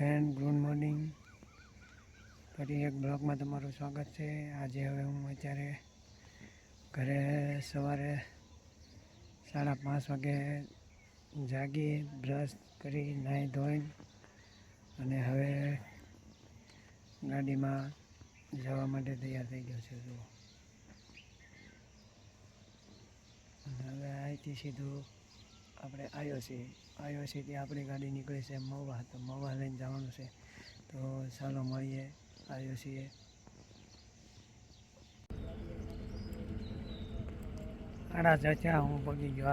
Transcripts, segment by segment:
Friend, good morning. ફરી એક બ્લોગમાં તમારું સ્વાગત છે. આજે હવે હું અત્યારે ઘરે સવારે સાડા પાંચ વાગે જાગી, બ્રશ કરી, નાહી ધોઈ અને હવે ગાડીમાં જવા માટે તૈયાર થઈ ગયો છે. જુઓ હવે અહીંથી સીધું આપણે છીએ. ત્યાં આપણી ગાડી નીકળી છે મવા, તો મવા લઈને જવાનું છે. તો ચાલો મળીએ. આવ્યો છીએ. આડા ચાચા, હું પગી ગયો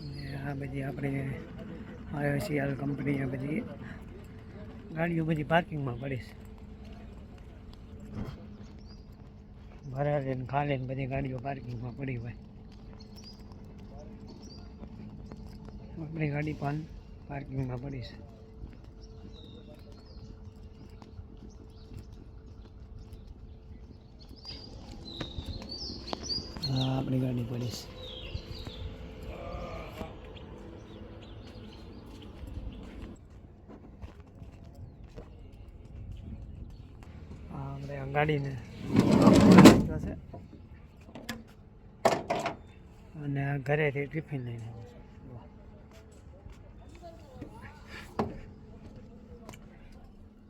ને આ બધી આપણે હાલ કંપની આ બધી. ગાડીઓ બધી પાર્કિંગમાં પડી છે. ભરાડીને ખાલીને ખાલે બધી ગાડીઓ પાર્કિંગમાં પડી હોય. આપણી ગાડી પણ પાર્કિંગમાં પડી છે. હા, આપણી ગાડી પડી છે. આપણે ગાડીને અને ઘરેથી ટિફિન લઈને આવ્યો છું વાહ.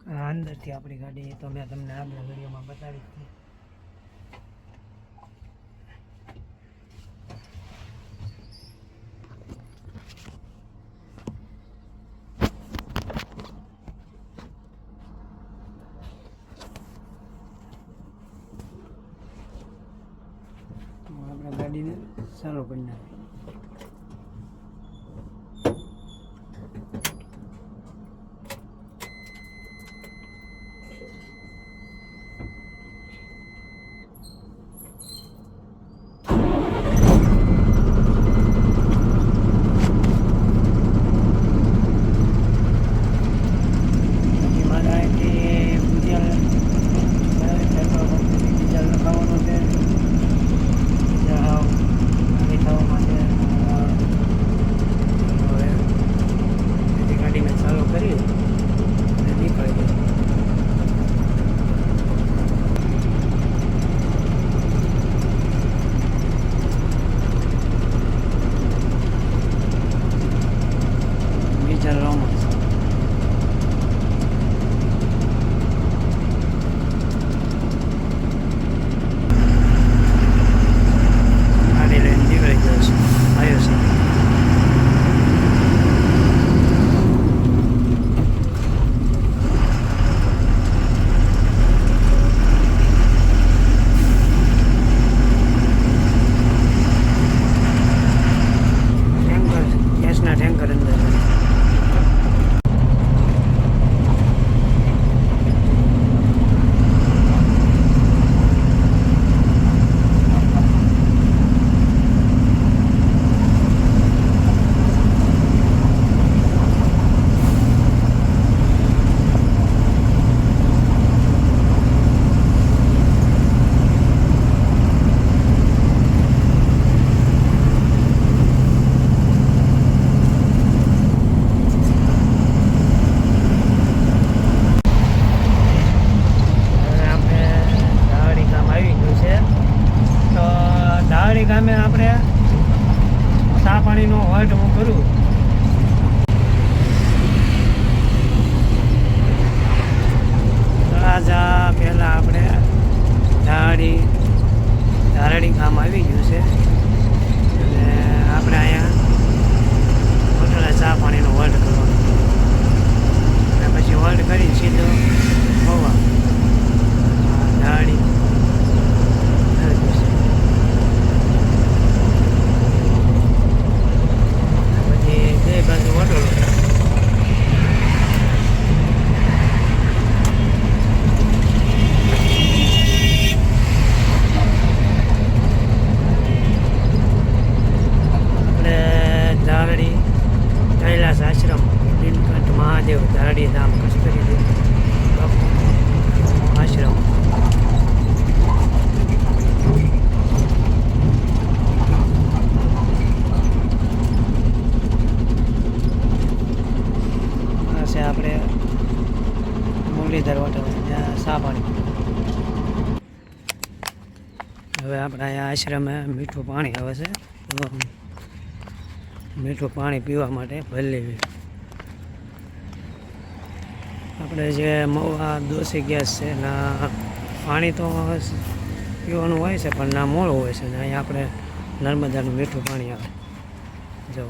આ અંદરથી આપણી ગાડી તો મેં તમને આગળ વિડીયોમાં બતાવી હતી. આપણે ગાડીને સારો કરી નાખી ગાડી ધારણી કામ આવી ગયું છે. અને આપણે અહીંયા હોટલે ચા પાણીનો હોલ્ડ કરવાનો. અને પછી હોલ્ડ કરી સીધો આશ્રમે મીઠું પાણી આવે છે. તો મીઠું પાણી પીવા માટે ભરી આપણે જે મવા દોશી ગેસ છે ના પાણી તો પીવાનું હોય છે, પણ ના મોળું હોય છે. ને અહીંયા આપણે નર્મદાનું મીઠું પાણી આવે. જો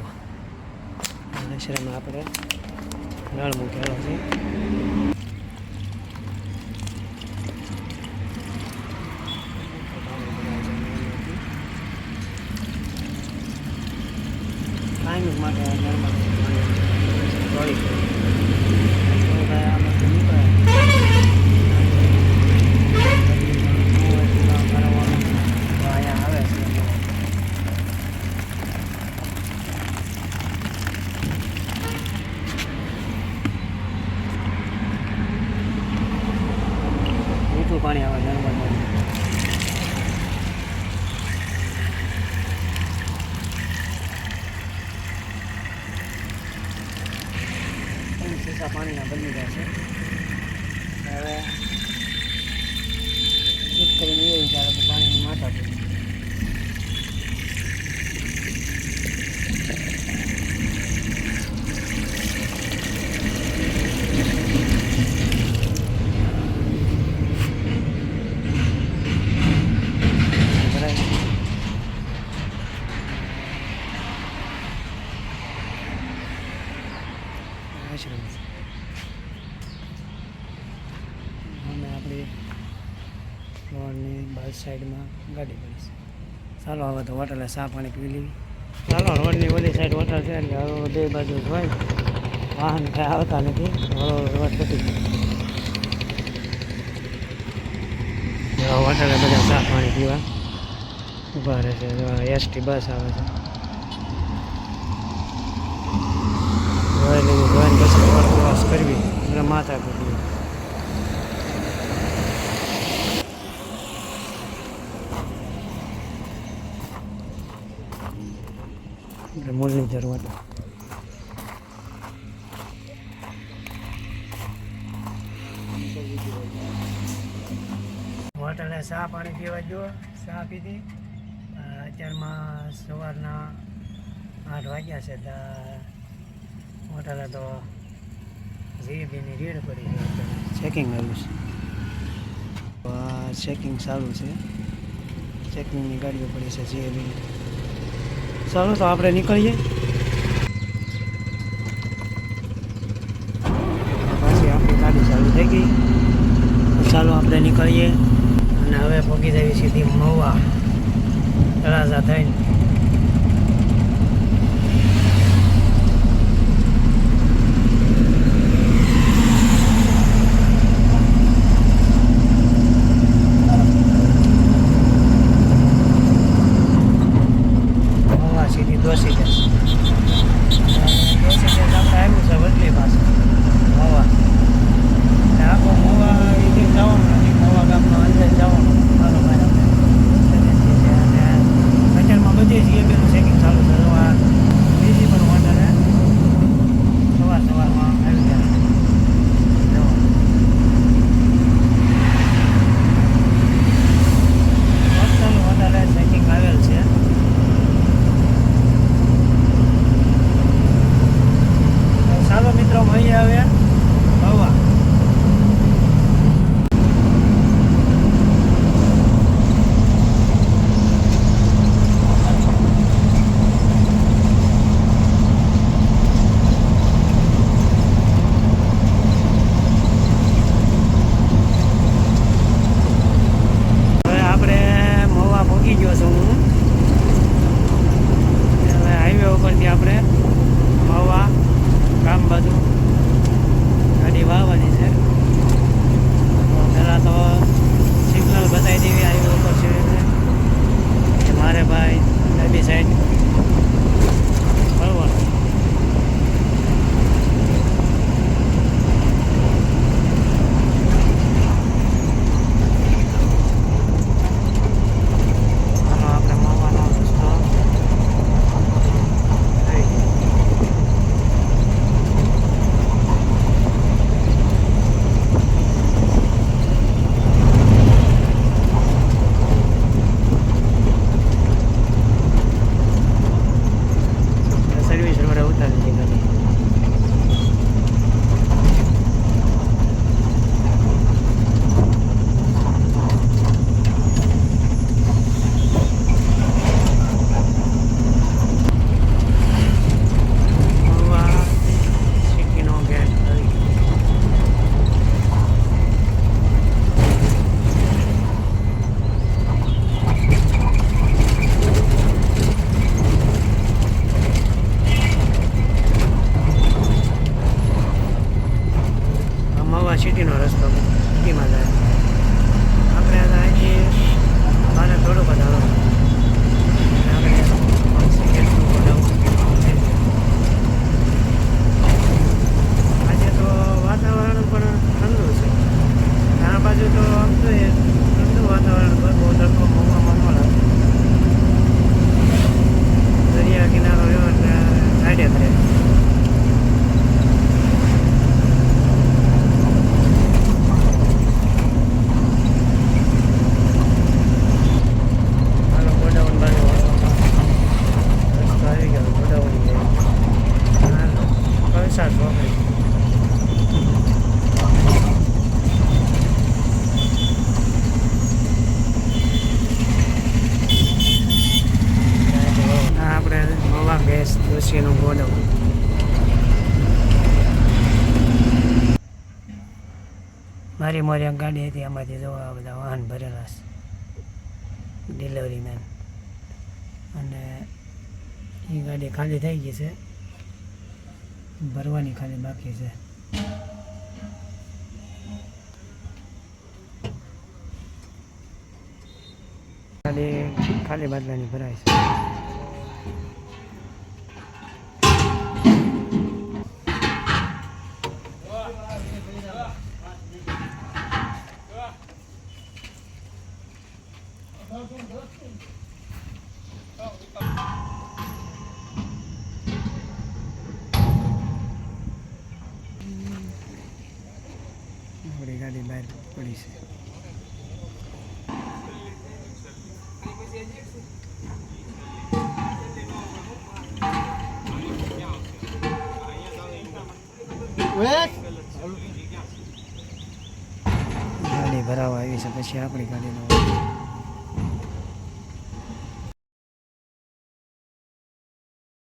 આશ્રમે આપણે નળ મૂકેલો છે. કાયમી માટે નર્મદા પાણી આવે છે મીઠું પાણી આવે નર્મદાનું ત્રણ સીસા પાણીના બની ગયા છે હવે ચૂપ કરીને એ વિચારે તો પાણીની માથા પડી બરાબર આશ્રમ છે અમે આપણી રોડની બાજુ સાઈડમાં ગાડી પડી ચાલો, હવે તો હોટલે ચા પાણી પી લેવી. ચાલો, રોડની ઓલી સાઈડ હોટલ છે એટલે હવે બે બાજુ હોય વાહન કાંઈ આવતા નથી. રોડ ગયો. હોટલે બધા ચા પાણી પીવા ઊભા રહે છે. એસટી બસ આવે છે. જોઈ લેવી જોઈને કરવી. એટલે માથા કૂટવી એટલે મુરલીધર હોટલ હોટલે ચા પાણી પીવા જો ચા પીધી. અત્યારમાં સવારના આઠ વાગ્યા છે તો હોટલે તો જીબીની રેડ પડી છે ચેકિંગ આવ્યું છે. ચેકિંગ ચાલુ છે. ચેકિંગની ગાડીઓ પડી છે જીએબીની ચાલો તો આપણે નીકળીએ. પાછી આપણી ગાડી ચાલુ થઈ ગઈ. ચાલો આપણે નીકળીએ. અને હવે પગી દેવી સીધી મહુવા તળાજા થઈને. મારી મોરી ગાડી હતી, એમાંથી જોવા બધા વાહન ભરેલા છે. ડિલિવરી મેન અને એ ગાડી ખાલી થઈ ગઈ છે. ભરવાની ખાલી બાકી છે. ખાલી ખાલી બાદલાની ભરાય છે. આપણી ગાડી બહાર પડી છે ગાડી ભરાવા આવી છે પછી આપણી ગાડીનો